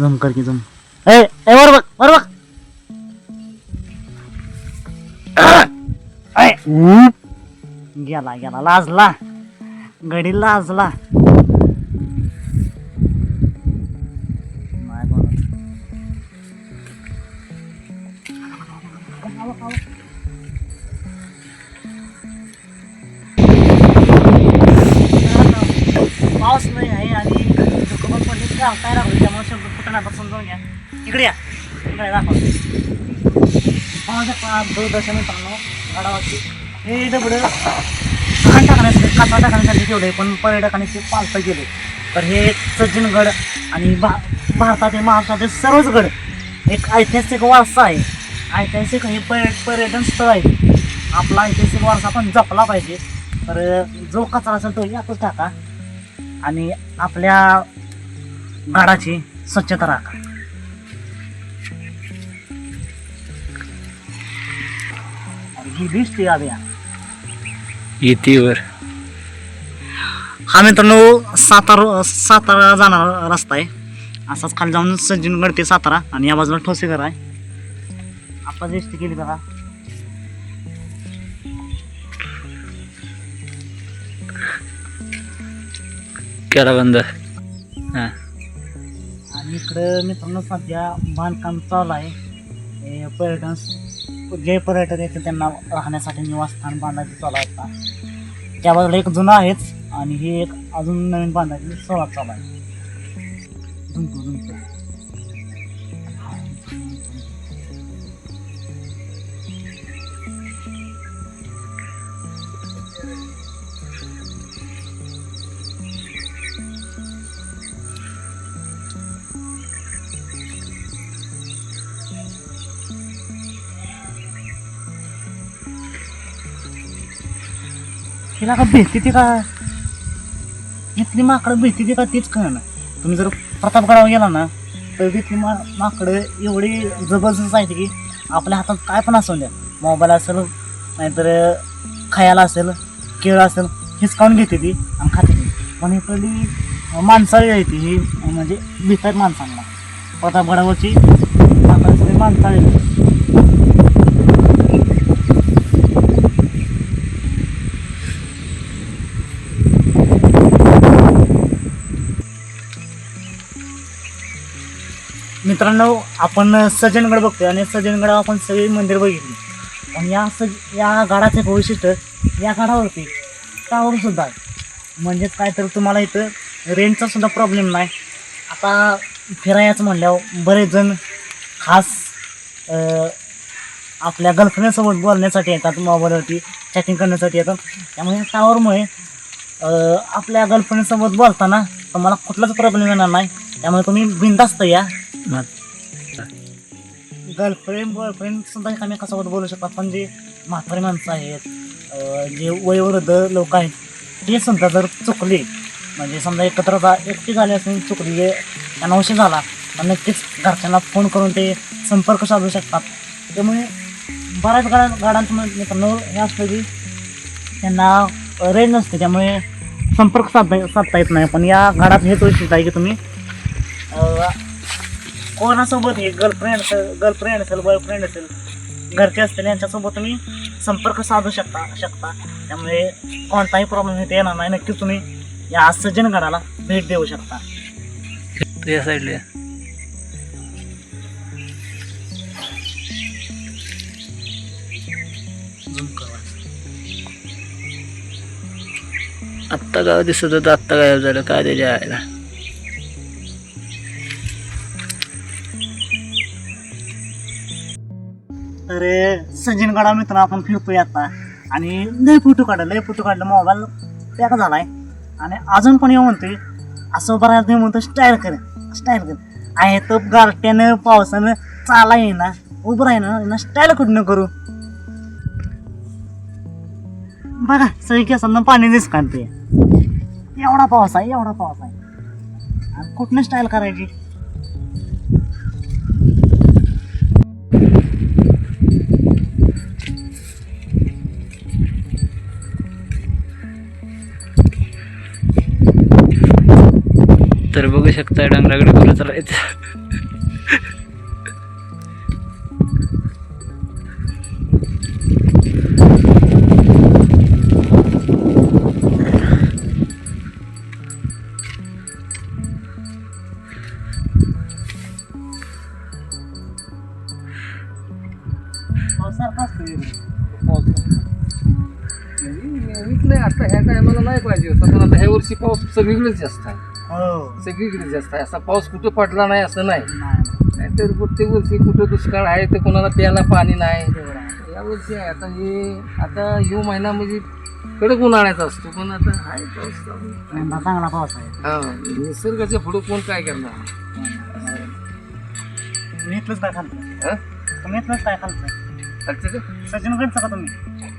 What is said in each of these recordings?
जम कर की जम. ए ए वर बघ वर बघ. ए, गेला गेला लाजला. गडी लाजला. नाही पाऊस नाही आहे आणि धुकं पण पडले का काय इकडे या. इकडे दाखव. माझ्या दूरदर्शन मित्रांनो गडावरती. हे दगडं घाण टाकण्यासाठी काचा टाकण्यासाठी ठेवले पण पर्यटकांनी ते पालतं गेले. तर हे सज्जनगड आणि भा भारतातील महाराष्ट्रातील सर्वच गड. एक ऐतिहासिक वारसा आहे. ऐतिहासिक हे पर्य पर्यटन स्थळ आहे. आपला ऐतिहासिक वारसा पण जपला पाहिजे. तर जो कचरा असेल तो यातच टाका आणि आपल्या गडाची स्वच्छता राखा. आणि ही लिस्ट यावी. हा मित्रांनो सातारा सातारा जाणारा रस्ता आहे. असाच खाली जाऊन सज्जनगड ते सातारा आणि या बाजूला ठोसेघर आहे. आता लिस्ट केली बघा. केला बंद. हां. आणि इकडं मित्रांनो सध्या बांधकाम चालू आहे. हे पर्यटन जे पर्यटक येते त्यांना राहण्यासाठी निवासस्थान बांधायचे चालू आहे त्याबद्दल त्या बाजूला एक जुनं आहेच आणि हे एक अजून नवीन बांधायची सोळा चालू आहे. झुमकू तिला का भेटते ती का? इथली माकडं भेटते ती का तीच कळ ना तुम्ही जर प्रतापगडावर गेला ना तर तिथली मा माकडं एवढी जबरदस्त आहेत की आपल्या हातात काय पण असू द्या. मोबाईल असेल नाहीतर खायला असेल केळ असेल हिसकावून घेते ती आणि खाते ती. पण इकडली माणसाळी आहे ती ही म्हणजे भीतात माणसांना. प्रतापगडावरची माणसाळी. मित्रांनो आपण सज्जनगड बघतोय आणि सज्जनगडावर आपण सगळी मंदिर बघितली. आणि या सज या गडाचं एक वैशिष्ट्य या गडावरती टावर सुद्धा आहे. म्हणजेच काय तर तुम्हाला इथं रेंजचा सुद्धा प्रॉब्लेम नाही. आता फिरायचं म्हणल्यावर बरेच जण खास आपल्या गर्लफ्रेंडसोबत बोलण्यासाठी येतात मोबाईलवरती चॅटिंग करण्यासाठी येतात. त्यामुळे टावरमुळे आपल्या गर्लफ्रेंडसोबत बोलताना तुम्हाला कुठलाच प्रॉब्लेम येणार नाही. त्यामुळे तुम्ही बिंदास्त या. गर्लफ्रेंड बॉयफ्रेंड सुद्धा एकामेकासोबत बोलू शकतात पण जे म्हातारी माणसं आहेत जे वयोवृद्ध लोक आहेत ते सुद्धा जर चुकले म्हणजे समजा एकत्र जा एकटी झाली असून चुकली जे त्यांना उशीर झाला तर नक्कीच घरच्यांना फोन करून ते संपर्क साधू शकतात. त्यामुळे बऱ्याच गाड्या गाड्यांचं मित्रांनो हे असतं की त्यांना रेंज नसते त्यामुळे संपर्क साधता साधता येत नाही. पण या गाडात हेच वैशिष्ट्य आहे की तुम्ही कोणासोबत हे गर्लफ्रेंड असेल गर्लफ्रेंड असेल बॉयफ्रेंड असेल घरचे असतील यांच्यासोबत तुम्ही संपर्क साधू शकता शकता. त्यामुळे कोणताही प्रॉब्लेम इथे येणार नाही. नक्कीच तुम्ही या सज्जनगडाला भेट देऊ शकता. या साईडला आत्ता गाव दिसत होतं आत्ता गायब झालं काय त्याच्या आयला तर सज्जनगडा मित्र आपण फिरतोय आता. आणि लय फोटो काढला लय फोटो काढलं. मोबाईल पॅक झालाय. आणि अजून पण येऊ म्हणतोय असं बऱ्याच नाही म्हणतो स्टाईल कर स्टाईल कर. आहे तर गारट्यानं पावसानं चाला येईना उभं राहीना ना स्टाईल कुठनं करू? बघा सगळी केसांना पाणी दिस काढते एवढा पाऊस आहे एवढा पाऊस आहे. आणि कुठनं स्टाईल करायची? बघू शकता डंगराकडे परत चालायचं आता ह्या टायमाला नाही पाहिजे आता ह्या वर्षी पाऊस सगळीकडेच जास्त आहे. हो. सगळीकडे जास्त आहे. असा पाऊस कुठं पडला नाही असं नाही. नाही. नाहीतर प्रत्येक वर्षी कुठं दुष्काळ आहे तर कोणाला प्यायला पाणी नाही. या वर्षी आहे. आता हे आता ह्यो महिना म्हणजे कडक उन्हाळ्याचा असतो. पण आता आहे पाऊस चांगला पाऊस आहे. हा. निसर्गाच्या पुढं कोण काय करणार? इथलंच काय खालचं हा? इथलंच काय खालचं खालचं का का तुम्ही?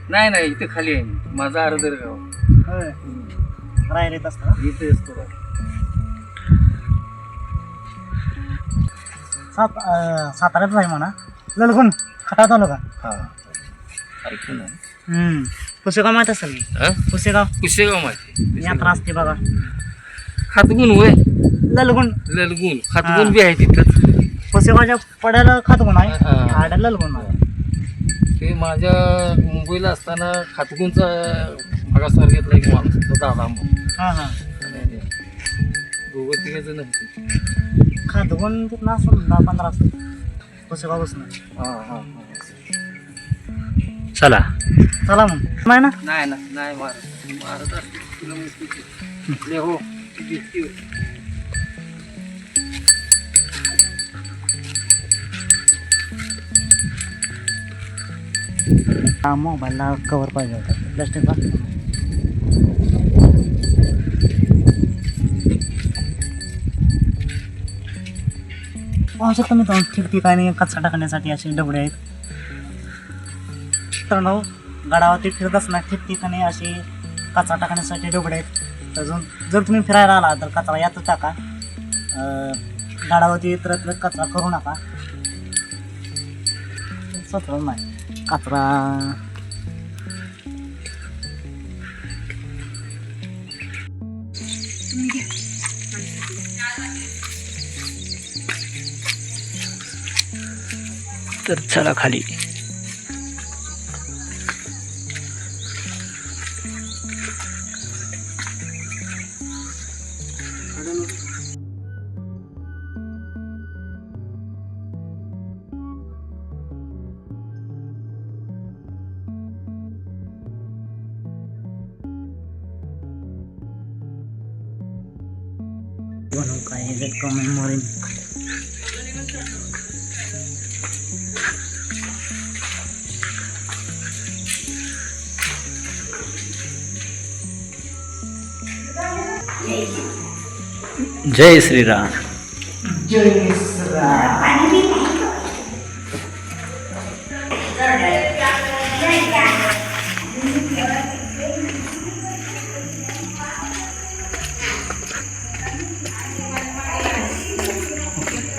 नाही नाही इथे खाली आहे माझा अर्धर गाव. होय राहिलेत असतं? इथे असतो. सात अं, साताऱ्यातच आहे म्हणा ललगुण खटा तालुका हा ऐकून आहे. हम्म पुसेगाव माहीत असेल की? हा? पुसेगाव पुसेगाव माहिती यात्रा असते बघा खातगुण होय ललगुण ललगुण. खातगुण बी आहे तिथंच पुसेगावच्या पड्याला खातगुण आहे हा. आड्या ललगुण आहे ते माझ्या मुंबईला असताना खातगुणचा भागास्वार घेतला एक माणूस तो दादा म्हणून. हां हां. दोघं तिघ जण होते खातगुण तिथं असं दहा पंधरा असतं पुसेगाव बसून हा हा. चला. चला मग. नाही ना? नाही ना नाही मारत मारत असते तुला मुस्तीची. ले हो ती भीती होती. हा मोबाईलला कवर पाहिजे होतं. प्लास्टिकचा पाहू शकता मी तुम्ही ठिकठिकाणी कचरा टाकण्यासाठी असे डबडे आहेत. तर नऊ गडावरती फिरत असणार ठिकठिकाणी असे कचरा टाकण्यासाठी डबडे आहेत. अजून जर तुम्ही फिरायला आला तर कचरा यातच टाका. गाडावरती गडावरती इतरत्र कचरा करू नका. सत्र नाही. कचरा तर चला खाली बनवू काय जे कमेंट जय श्रीराम.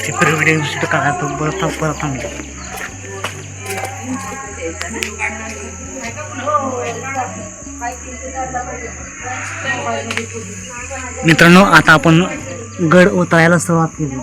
ते व्हिडिओ शूट करा तो परत परत थांबतो मित्रांनो आता आपण गड उतरायला सुरुवात केली.